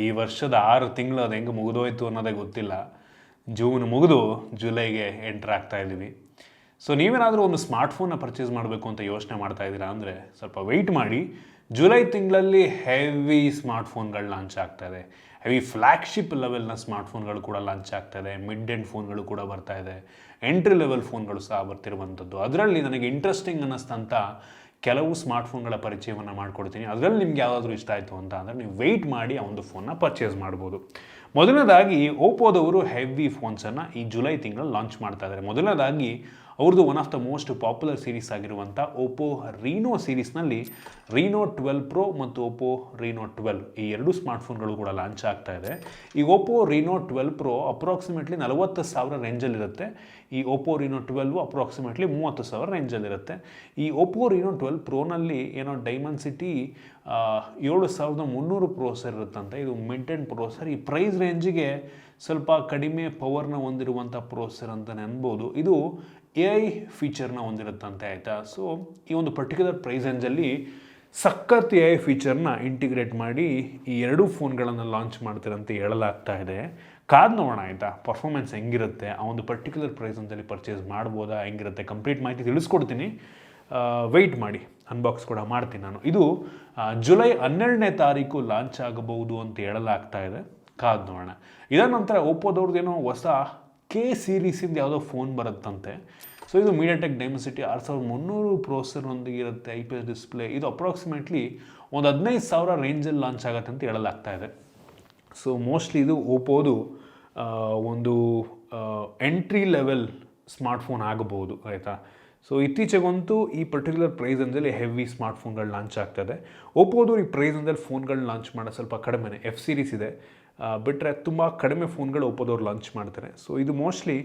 ಈ ವರ್ಷದ ಆರು ತಿಂಗಳು ಅದು ಹೆಂಗೆ ಮುಗಿದೋಯ್ತು ಅನ್ನೋದೇ ಗೊತ್ತಿಲ್ಲ. ಜೂನ್ ಮುಗಿದು ಜುಲೈಗೆ ಎಂಟ್ರ್ ಆಗ್ತಾ ಇದ್ದೀವಿ. ಸೊ ನೀವೇನಾದರೂ ಒಂದು ಸ್ಮಾರ್ಟ್ಫೋನ್ನ ಪರ್ಚೇಸ್ ಮಾಡಬೇಕು ಅಂತ ಯೋಚನೆ ಮಾಡ್ತಾ ಇದ್ದೀರಾ ಅಂದರೆ ಸ್ವಲ್ಪ ವೆಯ್ಟ್ ಮಾಡಿ. ಜುಲೈ ತಿಂಗಳಲ್ಲಿ ಹೆವಿ ಸ್ಮಾರ್ಟ್ಫೋನ್ಗಳು ಲಾಂಚ್ ಆಗ್ತಾಯಿದೆ ಹೆವಿ ಫ್ಲ್ಯಾಗ್ಶಿಪ್ ಲೆವೆಲ್ನ ಸ್ಮಾರ್ಟ್ಫೋನ್ಗಳು ಕೂಡ ಲಾಂಚ್ ಆಗ್ತಾಯಿದೆ ಮಿಡ್ ಎಂಡ್ ಫೋನ್ಗಳು ಕೂಡ ಬರ್ತಾ ಇದೆ. ಎಂಟ್ರಿ ಲೆವೆಲ್ ಫೋನ್ಗಳು ಸಹ ಬರ್ತಿರುವಂಥದ್ದು. ಅದರಲ್ಲಿ ನನಗೆ ಇಂಟ್ರೆಸ್ಟಿಂಗ್ ಅನ್ನಿಸ್ತಂಥ ಕೆಲವು ಸ್ಮಾರ್ಟ್ಫೋನ್ಗಳ ಪರಿಚಯವನ್ನು ಮಾಡಿಕೊಡ್ತೀನಿ. ಅದರಲ್ಲಿ ನಿಮ್ಗೆ ಯಾವುದಾದ್ರೂ ಇಷ್ಟ ಆಯಿತು ಅಂತ ಅಂದರೆ ನೀವು ವೆಯ್ಟ್ ಮಾಡಿ ಆ ಒಂದು ಫೋನ್ನ ಪರ್ಚೇಸ್ ಮಾಡ್ಬೋದು. ಮೊದಲನೇದಾಗಿ ಓಪೋದವರು ಹೆವಿ ಫೋನ್ಸನ್ನು ಈ ಜುಲೈ ತಿಂಗಳಲ್ಲಿ ಲಾಂಚ್ ಮಾಡ್ತಾ ಇದ್ದಾರೆ ಮೊದಲನೇದಾಗಿ ಅವ್ರದ್ದು one of the most popular series ಆಗಿರುವಂಥ ಓಪೋ ರೀನೋ ಸೀರೀಸ್ನಲ್ಲಿ ರೀನೋ ಟ್ವೆಲ್ ಪ್ರೊ ಮತ್ತು ಓಪೋ ರೀನೋ ಟ್ವೆಲ್ ಈ ಎರಡು ಸ್ಮಾರ್ಟ್ಫೋನ್ಗಳು ಕೂಡ ಲಾಂಚ್ ಆಗ್ತಾ ಇದೆ. ಈ Oppo Reno twelve pro approximately ನಲವತ್ತು ಸಾವಿರ ರೇಂಜಲ್ಲಿರುತ್ತೆ ಈ ಓಪೋ ರೀನೋ ಟ್ವೆಲ್ವು ಅಪ್ರಾಕ್ಸಿಮೇಟ್ಲಿ ಮೂವತ್ತು ಸಾವಿರ ರೇಂಜಲ್ಲಿರುತ್ತೆ ಈ ಓಪೋ ರೀನೋ ಟ್ವೆಲ್ ಪ್ರೋನಲ್ಲಿ ಏನೋ ಡೈಮಂಡ್ ಸಿಟಿ ಏಳು ಸಾವಿರದ ಮುನ್ನೂರು ಪ್ರೊಸೆಸರ್ ಇರುತ್ತಂತೆ. ಇದು ಮಿಂಟೆನ್ ಪ್ರೊಸೆಸರ್ ಈ ಪ್ರೈಸ್ ರೇಂಜಿಗೆ ಸ್ವಲ್ಪ ಕಡಿಮೆ ಪವರ್ನ ಹೊಂದಿರುವಂಥ ಪ್ರೊಸೆಸರ್ ಅಂತಲೇ ಅನ್ಬೋದು. ಇದು ಎ ಐ ಫೀಚರ್ನ ಹೊಂದಿರುತ್ತಂತೆ, ಆಯಿತಾ? ಸೊ ಈ ಒಂದು ಪರ್ಟಿಕ್ಯುಲರ್ ಪ್ರೈಸ್ ರೇಂಜಲ್ಲಿ ಸಖತ್ ಎ ಐ ಫೀಚರ್ನ ಇಂಟಿಗ್ರೇಟ್ ಮಾಡಿ ಈ ಎರಡೂ ಫೋನ್ಗಳನ್ನು ಲಾಂಚ್ ಮಾಡ್ತೀರಂತ ಹೇಳಲಾಗ್ತಾ ಇದೆ. ಕಾದ್ ನೋಡೋಣ, ಆಯಿತಾ? ಪರ್ಫಾರ್ಮೆನ್ಸ್ ಹೆಂಗಿರುತ್ತೆ? ಆ ಒಂದು ಪರ್ಟಿಕ್ಯುಲರ್ ಪ್ರೈಸ್ ಅಂತಲ್ಲಿ ಪರ್ಚೇಸ್ ಮಾಡ್ಬೋದಾ? ಹೆಂಗಿರುತ್ತೆ? ಕಂಪ್ಲೀಟ್ ಮಾಹಿತಿ ತಿಳಿಸ್ಕೊಡ್ತೀನಿ. ವೆಯ್ಟ್ ಮಾಡಿ. ಅನ್ಬಾಕ್ಸ್ ಕೂಡ ಮಾಡ್ತೀನಿ ನಾನು. ಇದು ಜುಲೈ ಹನ್ನೆರಡನೇ ತಾರೀಕು ಲಾಂಚ್ ಆಗಬಹುದು ಅಂತ ಹೇಳಲಾಗ್ತಾ ಇದೆ. ಕಾದ್ ನೋಡೋಣ. ಇದರ ನಂತರ ಓಪ್ಪೋದವ್ರದ್ದೇನೋ ಹೊಸ ಕೆ ಸೀರೀಸಿಂದ ಯಾವುದೋ ಫೋನ್ ಬರುತ್ತಂತೆ. ಸೊ ಇದು ಮೀಡಿಯಾಟೆಕ್ ಡೈಮಸಿಟಿ ಆರು ಸಾವಿರದ ಮುನ್ನೂರು ಪ್ರೊಸೆಸರ್ನೊಂದಿಗೆ ಇರುತ್ತೆ ಐ ಪಿ ಎಸ್ ಡಿಸ್ಪ್ಲೇ ಇದು ಅಪ್ರಾಕ್ಸಿಮೇಟ್ಲಿ ಒಂದು ಹದಿನೈದು ಸಾವಿರ ರೇಂಜಲ್ಲಿ ಲಾಂಚ್ ಆಗುತ್ತೆ ಅಂತ ಹೇಳಲಾಗ್ತಾ ಇದೆ. ಸೊ ಮೋಸ್ಟ್ಲಿ ಇದು ಓಪೋದು ಒಂದು ಎಂಟ್ರಿ ಲೆವೆಲ್ ಸ್ಮಾರ್ಟ್ಫೋನ್ ಆಗಬಹುದು, ಆಯಿತಾ? ಸೊ ಇತ್ತೀಚೆಗಂತೂ ಈ ಪರ್ಟಿಕ್ಯುಲರ್ ಪ್ರೈಸ್ ಅಂದಲ್ಲಿ ಹೆವಿ ಸ್ಮಾರ್ಟ್ಫೋನ್ಗಳು ಲಾಂಚ್ ಆಗ್ತದೆ. ಓಪೋದು ಈ ಪ್ರೈಸ್ ಅಂದರೆ ಫೋನ್ಗಳು ಲಾಂಚ್ ಮಾಡೋ ಸ್ವಲ್ಪ ಕಡಿಮೆನೆ ಎಫ್ ಸೀರೀಸ್ ಇದೆ. ಬಿಟ್ಟರೆ ತುಂಬ ಕಡಿಮೆ ಫೋನ್ಗಳು ಓಪೋದವ್ರು ಲಾಂಚ್ ಮಾಡ್ತಾರೆ. ಸೊ ಇದು ಮೋಸ್ಟ್ಲಿ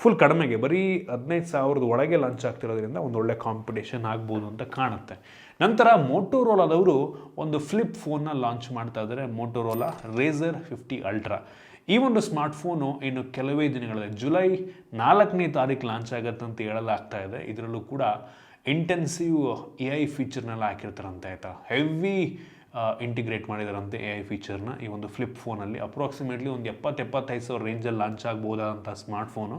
ಫುಲ್ ಕಡಿಮೆಗೆ, ಬರೀ ಹದಿನೈದು ಸಾವಿರದ ಒಳಗೆ ಲಾಂಚ್ ಆಗ್ತಿರೋದ್ರಿಂದ ಒಂದು ಒಳ್ಳೆ ಕಾಂಪಿಟೇಷನ್ ಆಗ್ಬೋದು ಅಂತ ಕಾಣುತ್ತೆ. ನಂತರ ಮೋಟೋರೋಲಾದವರು ಒಂದು ಫ್ಲಿಪ್ ಫೋನ್ನ ಲಾಂಚ್ ಮಾಡ್ತಾ ಇದ್ದಾರೆ ಮೋಟೋರೋಲಾ ರೇಸರ್ ಫಿಫ್ಟಿ ಅಲ್ಟ್ರಾ ಈ ಒಂದು ಸ್ಮಾರ್ಟ್ಫೋನು ಇನ್ನು ಕೆಲವೇ ದಿನಗಳಲ್ಲಿ ಜುಲೈ ನಾಲ್ಕನೇ ತಾರೀಕು ಲಾಂಚ್ ಆಗುತ್ತೆ ಅಂತ ಹೇಳಲಾಗ್ತಾ ಇದೆ. ಇದರಲ್ಲೂ ಕೂಡ ಇಂಟೆನ್ಸಿವ್ ಎ ಐ ಫೀಚರ್ನೆಲ್ಲ ಹಾಕಿರ್ತಾರಂತೆ ಆಯಿತಾ? ಹೆವಿ ಇಂಟಿಗ್ರೇಟ್ ಮಾಡಿದಾರಂತೆ ಎ ಐ ಫೀಚರ್ನ ಈ ಒಂದು ಫ್ಲಿಪ್ ಫೋನಲ್ಲಿ. ಅಪ್ರಾಕ್ಸಿಮೇಟ್ಲಿ ಒಂದು ಎಪ್ಪತ್ತು ಎಪ್ಪತ್ತೈದು ಸಾವಿರ ರೇಂಜಲ್ಲಿ ಲಾಂಚ್ ಆಗ್ಬೋದಾದಂಥ ಸ್ಮಾರ್ಟ್ಫೋನು.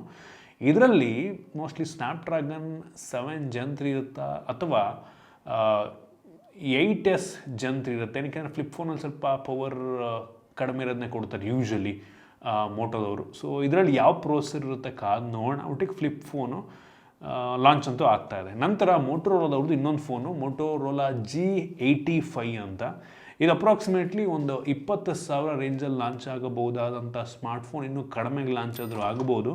ಇದರಲ್ಲಿ mostly Snapdragon seven gen three ಇರುತ್ತಾ? ಅಥವಾ ಏಯ್ಟ್ ಎಸ್ ಜನ್ ತ್ರೀ ಇರುತ್ತೆ. ಏನಕ್ಕೆ ಫ್ಲಿಪ್ ಫೋನಲ್ಲಿ ಸ್ವಲ್ಪ ಪವರ್ ಕಡಿಮೆ ಇರೋದನ್ನೇ ಕೊಡ್ತಾರೆ ಯೂಶ್ವಲಿ ಮೋಟೋದವರು. ಸೊ ಇದರಲ್ಲಿ ಯಾವ ಪ್ರೊಸೆಸರ್ ಇರುತ್ತೆ ಕಾದು ನೋಡೋಣ ಒಟ್ಟಿಗೆ ಫ್ಲಿಪ್ ಫೋನು ಲಾಂಚ್ ಅಂತೂ ಆಗ್ತಾ ಇದೆ. ನಂತರ ಮೋಟೋರೋಲಾದವ್ರದ್ದು ಇನ್ನೊಂದು phone Motorola G eighty five ಅಂತ. ಇದು ಅಪ್ರಾಕ್ಸಿಮೇಟ್ಲಿ ಒಂದು ಇಪ್ಪತ್ತು ಸಾವಿರ ರೇಂಜಲ್ಲಿ ಲಾಂಚ್ ಆಗಬಹುದಾದಂಥ ಸ್ಮಾರ್ಟ್ಫೋನ್ ಇನ್ನೂ ಕಡಿಮೆಗೆ ಲಾಂಚ್ ಆದರೂ ಆಗ್ಬೋದು.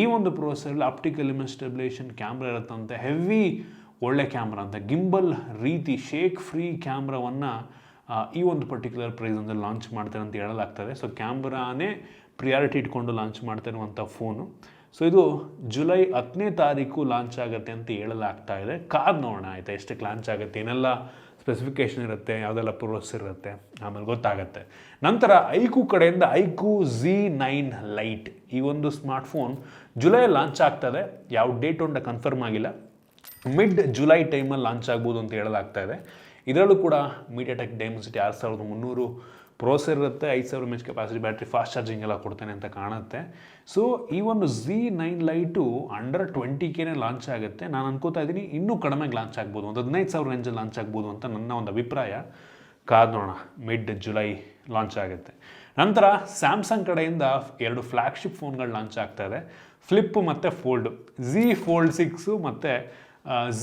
ಈ ಒಂದು ಪ್ರೋಸೆಸರಲ್ಲಿ ಆಪ್ಟಿಕಲ್ ಇಮೇಜ್ ಕ್ಯಾಮ್ರಾ ಇರುತ್ತಂತೆ. ಹೆವಿ ಒಳ್ಳೆ ಕ್ಯಾಮ್ರಾ ಅಂತ. ಗಿಂಬಲ್ ರೀತಿ ಶೇಕ್ ಫ್ರೀ ಕ್ಯಾಮ್ರಾವನ್ನು ಈ ಒಂದು ಪರ್ಟಿಕ್ಯುಲರ್ ಪ್ರೈಸನ್ನು ಲಾಂಚ್ ಮಾಡ್ತಾರೆ ಅಂತ ಹೇಳಲಾಗ್ತದೆ. ಸೊ ಕ್ಯಾಮ್ರಾನೇ ಪ್ರಿಯಾರಿಟಿ ಇಟ್ಕೊಂಡು ಲಾಂಚ್ ಮಾಡ್ತಾ ಇರುವಂಥ ಫೋನು ಸೊ ಇದು ಜುಲೈ ಹತ್ತನೇ ತಾರೀಕು ಲಾಂಚ್ ಆಗುತ್ತೆ ಅಂತ ಹೇಳಲಾಗ್ತಾ ಇದೆ. ಕಾರ್ ನೋಡೋಣ, ಆಯಿತಾ? ಎಷ್ಟಕ್ಕೆ ಲಾಂಚ್ ಆಗುತ್ತೆ? ಏನೆಲ್ಲ ಸ್ಪೆಸಿಫಿಕೇಷನ್ ಇರುತ್ತೆ? ಯಾವುದೆಲ್ಲ ಪ್ರೋಸ್ ಇರುತ್ತೆ? ಆಮೇಲೆ ಗೊತ್ತಾಗುತ್ತೆ. ನಂತರ ಐಕು ಕಡೆಯಿಂದ ಐಕು ಝಿ ನೈನ್ ಲೈಟ್ ಈ ಒಂದು ಸ್ಮಾರ್ಟ್ಫೋನ್ ಜುಲೈ ಲಾಂಚ್ ಆಗ್ತದೆ. ಯಾವ ಡೇಟ್ ಅಂತ ಕನ್ಫರ್ಮ್ ಆಗಿಲ್ಲ. ಮಿಡ್ ಜುಲೈ ಟೈಮಲ್ಲಿ ಲಾಂಚ್ ಆಗ್ಬೋದು ಅಂತ ಹೇಳಲಾಗ್ತಾ ಇದೆ. ಇದರಲ್ಲೂ ಕೂಡ ಮೀಡಿಯಾಟೆಕ್ ಡೈಮೆನ್ಸಿಟಿ ಆರು ಸಾವಿರದ ಮುನ್ನೂರು ಪ್ರೋಸೆಸರ್ ಇರುತ್ತೆ ಐದು ಸಾವಿರ H capacity battery fast charging ಎಲ್ಲ ಕೊಡ್ತೇನೆ ಅಂತ ಕಾಣುತ್ತೆ. ಸೊ ಈ ಒಂದು Z nine lite under twenty ಕೆನೇ launch ಆಗುತ್ತೆ. ನಾನು ಅನ್ಕೋತಾ ಇದ್ದೀನಿ ಇನ್ನೂ ಕಡಿಮೆಗೆ ಲಾಂಚ್ ಆಗ್ಬೋದು. ಒಂದು ಹದಿನೈದು ಸಾವಿರ ರೇಂಜಲ್ಲಿ ಲಾಂಚ್ ಆಗ್ಬೋದು ಅಂತ ನನ್ನ ಒಂದು ಅಭಿಪ್ರಾಯ. ಕಾದ್ ಮಿಡ್ ಜುಲೈ ಲಾಂಚ್ ಆಗುತ್ತೆ. ನಂತರ ಸ್ಯಾಮ್ಸಂಗ್ ಕಡೆಯಿಂದ ಎರಡು ಫ್ಲ್ಯಾಗ್ಶಿಪ್ ಫೋನ್ಗಳು ಲಾಂಚ್ ಆಗ್ತಾ ಇದೆ. ಫ್ಲಿಪ್ ಮತ್ತು ಫೋಲ್ಡ್ ಝಿ ಫೋಲ್ಡ್ ಸಿಕ್ಸು ಮತ್ತು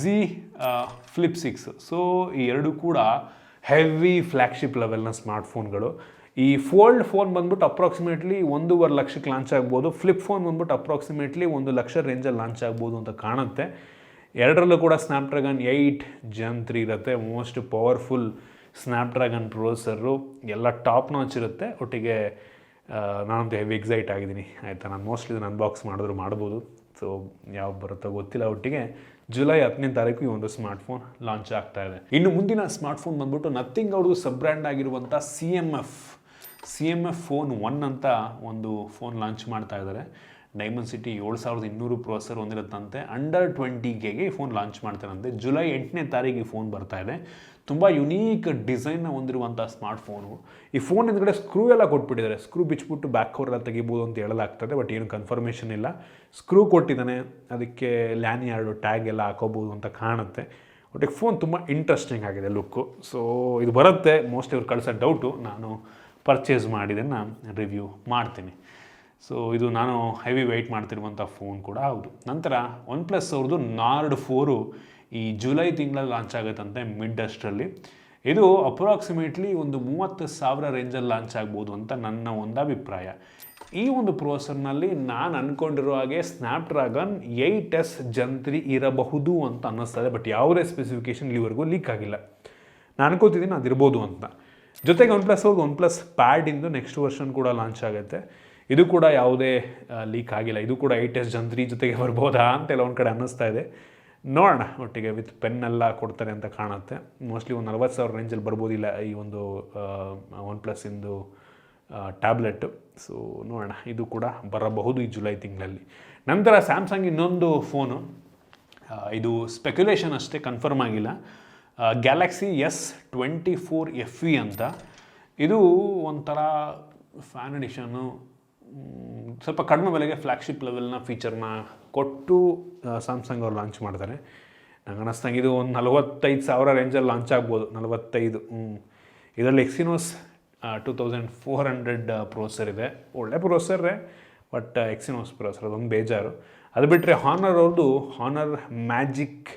ಝಿ ಫ್ಲಿಪ್ ಸಿಕ್ಸ್ ಸೊ ಈ ಎರಡು ಕೂಡ ಹೆವಿ ಫ್ಲ್ಯಾಗ್ಶಿಪ್ ಲೆವೆಲ್ನ ಸ್ಮಾರ್ಟ್ಫೋನ್ಗಳು ಈ ಫೋಲ್ಡ್ ಫೋನ್ ಬಂದ್ಬಿಟ್ಟು ಅಪ್ರಾಕ್ಸಿಮೇಟ್ಲಿ ಒಂದೂವರೆ ಲಕ್ಷಕ್ಕೆ ಲಾಂಚ್ ಆಗ್ಬೋದು. ಫ್ಲಿಪ್ ಫೋನ್ ಬಂದ್ಬಿಟ್ಟು ಅಪ್ರಾಕ್ಸಿಮೇಟ್ಲಿ ಒಂದು ಲಕ್ಷ ರೇಂಜಲ್ಲಿ ಲಾಂಚ್ ಆಗ್ಬೋದು ಅಂತ ಕಾಣುತ್ತೆ. ಎರಡರಲ್ಲೂ ಕೂಡ ಸ್ನ್ಯಾಪ್ಡ್ರ್ಯಾಗನ್ ಏಯ್ಟ್ ಜನ್ ತ್ರೀ ಇರುತ್ತೆ. ಮೋಸ್ಟ್ ಪವರ್ಫುಲ್ ಸ್ನ್ಯಾಪ್ಡ್ರ್ಯಾಗನ್ ಪ್ರೊಸೆಸರು ಎಲ್ಲ ಟಾಪ್ ನಾಚ್ ಇರುತ್ತೆ. ಒಟ್ಟಿಗೆ ನಾನಂತೂ ಹೆವಿ ಎಕ್ಸೈಟ್ ಆಗಿದ್ದೀನಿ. ಆಯಿತಾ? ನಾನು ಮೋಸ್ಟ್ಲಿ ಇದನ್ನು ಅನ್ಬಾಕ್ಸ್ ಮಾಡಿದ್ರು ಮಾಡ್ಬೋದು. ಸೊ ಯಾವ ಬರುತ್ತೋ ಗೊತ್ತಿಲ್ಲ ಒಟ್ಟಿಗೆ. ಜುಲೈ ಹತ್ತನೇ ತಾರೀಕು ಈ ಒಂದು ಸ್ಮಾರ್ಟ್ಫೋನ್ ಲಾಂಚ್ ಆಗ್ತಾ ಇದೆ. ಇನ್ನು ಮುಂದಿನ ಸ್ಮಾರ್ಟ್ ಫೋನ್ ಬಂದ್ಬಿಟ್ಟು ನಥಿಂಗ್ ಅವ್ರದ್ದು ಸಬ್ ಬ್ರ್ಯಾಂಡ್ ಆಗಿರುವಂಥ C M F C M F phone one ಅಂತ ಒಂದು ಫೋನ್ ಲಾಂಚ್ ಮಾಡ್ತಾ ಇದ್ದಾರೆ. ಡೈಮಂಡ್ ಸಿಟಿ ಏಳು ಸಾವಿರದ ಇನ್ನೂರು ಪ್ರೊಸೆಸರ್ ಹೊಂದಿರುತ್ತಂತೆ. ಅಂಡರ್ ಟ್ವೆಂಟಿ ಕೆಗೆ ಈ ಫೋನ್ ಲಾಂಚ್ ಮಾಡ್ತಾರಂತೆ. ಜುಲೈ ಎಂಟನೇ ತಾರೀಕು ಈ ಫೋನ್ ಬರ್ತಾ ಇದೆ. ತುಂಬ ಯುನೀಕ್ ಡಿಸೈನ್ನ ಹೊಂದಿರುವಂಥ ಸ್ಮಾರ್ಟ್ ಫೋನು ಈ ಫೋನ್ ಹಿಂದ್ಗಡೆ ಸ್ಕ್ರೂ ಎಲ್ಲ ಕೊಟ್ಬಿಟ್ಟಿದ್ದಾರೆ. ಸ್ಕ್ರೂ ಬಿಚ್ಚಿಬಿಟ್ಟು ಬ್ಯಾಕ್ ಕವರ್ ಎಲ್ಲ ತೆಗಿಬೋದು ಅಂತ ಹೇಳಲಾಗ್ತದೆ ಬಟ್ ಏನು ಕನ್ಫರ್ಮೇಷನ್ ಇಲ್ಲ. ಸ್ಕ್ರೂ ಕೊಟ್ಟಿದ್ದಾನೆ, ಅದಕ್ಕೆ ಲ್ಯಾನ್ ಯಾರ್ಡು ಟ್ಯಾಗ್ ಎಲ್ಲ ಹಾಕೋಬೋದು ಅಂತ ಕಾಣುತ್ತೆ. ಒಟ್ಟಿಗೆ ಫೋನ್ ತುಂಬ ಇಂಟ್ರೆಸ್ಟಿಂಗ್ ಆಗಿದೆ ಲುಕ್ಕು ಸೊ ಇದು ಬರುತ್ತೆ. ಮೋಸ್ಟ್ ಇವ್ರು ಕಳಿಸೋ ಡೌಟು ನಾನು ಪರ್ಚೇಸ್ ಮಾಡಿದ್ದನ್ನು ರಿವ್ಯೂ ಮಾಡ್ತೀನಿ. ಸೊ ಇದು ನಾನು ಹೆವಿ ವೆಯ್ಟ್ ಮಾಡ್ತಿರುವಂಥ ಫೋನ್ ಕೂಡ ಹೌದು. ನಂತರ ಒನ್ ಪ್ಲಸ್ ಅವ್ರದ್ದು ನಾರ್ಡ್ ಫೋರು ಈ ಜುಲೈ ತಿಂಗಳಲ್ಲಿ ಲಾಂಚ್ ಆಗುತ್ತಂತೆ ಮಿಡ್ ಅಷ್ಟರಲ್ಲಿ ಇದು ಅಪ್ರಾಕ್ಸಿಮೇಟ್ಲಿ ಒಂದು ಮೂವತ್ತು ಸಾವಿರ ರೇಂಜಲ್ಲಿ ಲಾಂಚ್ ಆಗ್ಬೋದು ಅಂತ ನನ್ನ ಒಂದು ಅಭಿಪ್ರಾಯ. ಈ ಒಂದು ಪ್ರೋಸರ್ನಲ್ಲಿ ನಾನು ಅಂದ್ಕೊಂಡಿರೋ ಹಾಗೆ ಸ್ನ್ಯಾಪ್ಡ್ರಾಗನ್ ಏಯ್ಟ್ ಎಸ್ ಜಂತ್ರಿ ಇರಬಹುದು ಅಂತ ಅನ್ನಿಸ್ತದೆ, ಬಟ್ ಯಾವುದೇ ಸ್ಪೆಸಿಫಿಕೇಶನ್ ಇಲ್ಲಿವರೆಗೂ ಲೀಕ್ ಆಗಿಲ್ಲ. ನಾನು ಅನ್ಕೋತಿದ್ದೀನಿ ಅದಿರ್ಬೋದು ಅಂತ. ಜೊತೆಗೆ ಒನ್ ಪ್ಲಸ್ ಅವ್ರಿಗೆ ಒನ್ ಪ್ಲಸ್ ಪ್ಯಾಡಿಂದು ನೆಕ್ಸ್ಟ್ ವರ್ಷನ್ ಕೂಡ ಲಾಂಚ್ ಆಗುತ್ತೆ. ಇದು ಕೂಡ ಯಾವುದೇ ಲೀಕ್ ಆಗಿಲ್ಲ. ಇದು ಕೂಡ ಏಯ್ಟ್ ಎಸ್ ಜಂತ್ರಿ ಜೊತೆಗೆ ಬರ್ಬೋದಾ ಅಂತೆಲ್ಲ ಒಂದು ಕಡೆ ಅನ್ನಿಸ್ತಾ ಇದೆ. ನೋಡೋಣ. ಒಟ್ಟಿಗೆ ವಿತ್ ಪೆನ್ನೆಲ್ಲ ಕೊಡ್ತಾರೆ ಅಂತ ಕಾಣುತ್ತೆ. ಮೋಸ್ಟ್ಲಿ ಒಂದು ನಲ್ವತ್ತು ಸಾವಿರ ರೇಂಜಲ್ಲಿ ಬರ್ಬೋದಿಲ್ಲ ಈ ಒಂದು ಒನ್ ಪ್ಲಸ್ಸಿಂದು ಟ್ಯಾಬ್ಲೆಟ್ ಸೊ ನೋಡೋಣ. ಇದು ಕೂಡ ಬರಬಹುದು ಈ ಜುಲೈ ತಿಂಗಳಲ್ಲಿ. ನಂತರ ಸ್ಯಾಮ್ಸಂಗ್ ಇನ್ನೊಂದು ಫೋನು ಇದು ಸ್ಪೆಕ್ಯುಲೇಷನ್ ಅಷ್ಟೇ ಕನ್ಫರ್ಮ್ ಆಗಿಲ್ಲ. Galaxy S twenty four F E ಅಂತ. ಇದು ಒಂಥರ ಫ್ಯಾನ್ ಎಡಿಷನು ಸ್ವಲ್ಪ ಕಡಿಮೆ ಬೆಲೆಗೆ ಫ್ಲ್ಯಾಗ್ಶಿಪ್ ಲೆವೆಲ್ನ ಫೀಚರ್ನ ಕೊಟ್ಟು ಸ್ಯಾಮ್ಸಂಗ್ ಅವ್ರು ಲಾಂಚ್ ಮಾಡ್ತಾರೆ. ನಂಗೆ ಅನ್ನಿಸ್ದಂಗೆ ಇದು ಒಂದು ನಲವತ್ತೈದು ಸಾವಿರ ರೇಂಜಲ್ಲಿ ಲಾಂಚ್ ಆಗ್ಬೋದು, ನಲವತ್ತೈದು ಇದರಲ್ಲಿ Exynos two thousand four hundred processor ಇದೆ. ಒಳ್ಳೆ ಪ್ರೋಸರ್ರೇ ಬಟ್ ಎಕ್ಸಿನೋಸ್ ಪ್ರೋಸರ್ ಅದೊಂದು ಬೇಜಾರು. ಅದು ಬಿಟ್ಟರೆ ಹಾನರ್ ಅವ್ರದ್ದು Honor magic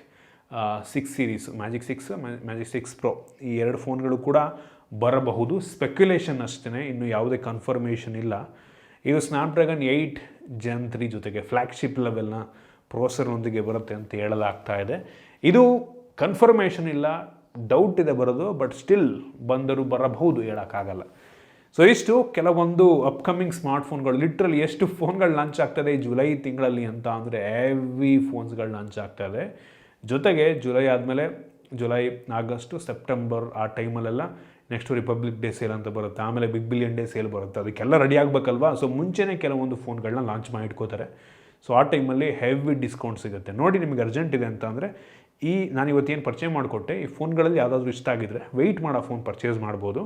six series magic six magic six pro ಈ ಎರಡು ಫೋನ್ಗಳು ಕೂಡ ಬರಬಹುದು. ಸ್ಪೆಕ್ಯುಲೇಷನ್ ಅಷ್ಟೇ ಇನ್ನು ಯಾವುದೇ ಕನ್ಫರ್ಮೇಷನ್ ಇಲ್ಲ. ಇದು ಸ್ನ್ಯಾಪ್ಡ್ರ್ಯಾಗನ್ ಏಯ್ಟ್ ಜನ್ ತ್ರೀ ಜೊತೆಗೆ ಫ್ಲ್ಯಾಗ್ಶಿಪ್ ಲೆವೆಲ್ನ ಪ್ರೊಸೆಸರ್ನೊಂದಿಗೆ ಬರುತ್ತೆ ಅಂತ ಹೇಳಲಾಗ್ತಾ ಇದೆ. ಇದು ಕನ್ಫರ್ಮೇಷನ್ ಇಲ್ಲ ಡೌಟ್ ಇದೆ ಬರೋದು ಬಟ್ ಸ್ಟಿಲ್ ಬಂದರೂ ಬರಬಹುದು ಹೇಳೋಕ್ಕಾಗಲ್ಲ. ಸೊ ಇಷ್ಟು ಕೆಲವೊಂದು ಅಪ್ಕಮಿಂಗ್ ಸ್ಮಾರ್ಟ್ಫೋನ್ಗಳು ಲಿಟ್ರಲಿ ಎಷ್ಟು ಫೋನ್ಗಳು ಲಾಂಚ್ ಆಗ್ತದೆ ಈ ಜುಲೈ ತಿಂಗಳಲ್ಲಿ ಅಂತ ಅಂದರೆ ಹೆವಿ ಫೋನ್ಸ್ಗಳು ಲಾಂಚ್ ಆಗ್ತದೆ ಜೊತೆಗೆ ಜುಲೈ ಆದಮೇಲೆ ಜುಲೈ ಆಗಸ್ಟು ಸೆಪ್ಟೆಂಬರ್ ಆ ಟೈಮಲ್ಲೆಲ್ಲ ನೆಕ್ಸ್ಟ್ ರಿಪಬ್ಲಿಕ್ ಡೇ ಸೇಲ್ ಅಂತ ಬರುತ್ತೆ. ಆಮೇಲೆ ಬಿಗ್ ಬಿಲಿಯನ್ ಡೇ ಸೇಲ್ ಬರುತ್ತೆ. ಅದಕ್ಕೆಲ್ಲ ರೆಡಿ ಆಗಬೇಕಲ್ವಾ? ಸೊ ಮುಂಚೆನೇ ಕೆಲವೊಂದು ಫೋನ್ಗಳನ್ನ ಲಾಂಚ್ ಮಾಡಿ ಇಟ್ಕೋತಾರೆ ಸೊ ಆ ಟೈಮಲ್ಲಿ ಹೆವಿ ಡಿಸ್ಕೌಂಟ್ ಸಿಗುತ್ತೆ. ನೋಡಿ ನಿಮಗೆ ಅರ್ಜೆಂಟ್ ಇದೆ ಅಂತ ಅಂದರೆ, ಈ ನಾನು ಇವತ್ತೇನು ಪರ್ಚೇಸ್ ಮಾಡಿಕೊಟ್ಟೆ? ಈ ಫೋನ್ಗಳಲ್ಲಿ ಯಾವುದಾದ್ರೂ ಇಷ್ಟ ಆಗಿದ್ದರೆ ವೆಯ್ಟ್ ಮಾಡೋ ಫೋನ್ ಪರ್ಚೇಸ್ ಮಾಡ್ಬೋದು.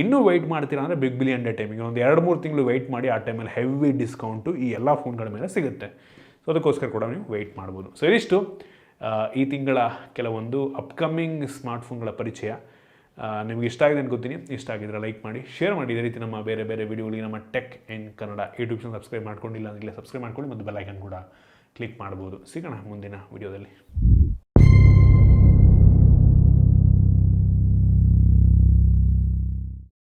ಇನ್ನೂ ವೆಯ್ಟ್ ಮಾಡ್ತೀರಾ ಅಂದರೆ ಬಿಗ್ ಬಿಲಿಯನ್ ಡೇ ಟೈಮಿಗೆ ಒಂದು ಎರಡು ಮೂರು ತಿಂಗಳು ವೆಯ್ಟ್ ಮಾಡಿ ಆ ಟೈಮಲ್ಲಿ ಹೆವಿ ಡಿಸ್ಕೌಂಟು ಈ ಎಲ್ಲ ಫೋನ್ಗಳ ಮೇಲೆ ಸಿಗುತ್ತೆ. ಸೊ ಅದಕ್ಕೋಸ್ಕರ ಕೂಡ ನೀವು ವೆಯ್ಟ್ ಮಾಡ್ಬೋದು. ಸೊ ಇದಿಷ್ಟು ಈ ತಿಂಗಳ ಕೆಲವೊಂದು ಅಪ್ಕಮಿಂಗ್ ಸ್ಮಾರ್ಟ್ಫೋನ್ಗಳ ಪರಿಚಯ. ನಿಮ್ಗೆ ಇಷ್ಟ ಆಗಿದೆ ಅನ್ಕೋತೀನಿ. ಇಷ್ಟ ಆಗಿದ್ರೆ ಲೈಕ್ ಮಾಡಿ. ಶೇರ್ ಮಾಡಿ. ಇದೇ ರೀತಿ ನಮ್ಮ ಬೇರೆ ಬೇರೆ ವಿಡಿಯೋಗಳಿಗೆ ನಮ್ಮ tech in Kannada YouTube channel subscribe ಮಾಡ್ಕೊಂಡಿಲ್ಲ ಅಂದರೆ ಸಬ್ಸ್ಕ್ರೈಬ್ ಮಾಡ್ಕೊಳ್ಳಿ ಮತ್ತು ಬೆಲ್ ಐಕನ್ ಕೂಡ ಕ್ಲಿಕ್ ಮಾಡ್ಬೋದು. ಸಿಗೋಣ ಮುಂದಿನ ವಿಡಿಯೋದಲ್ಲಿ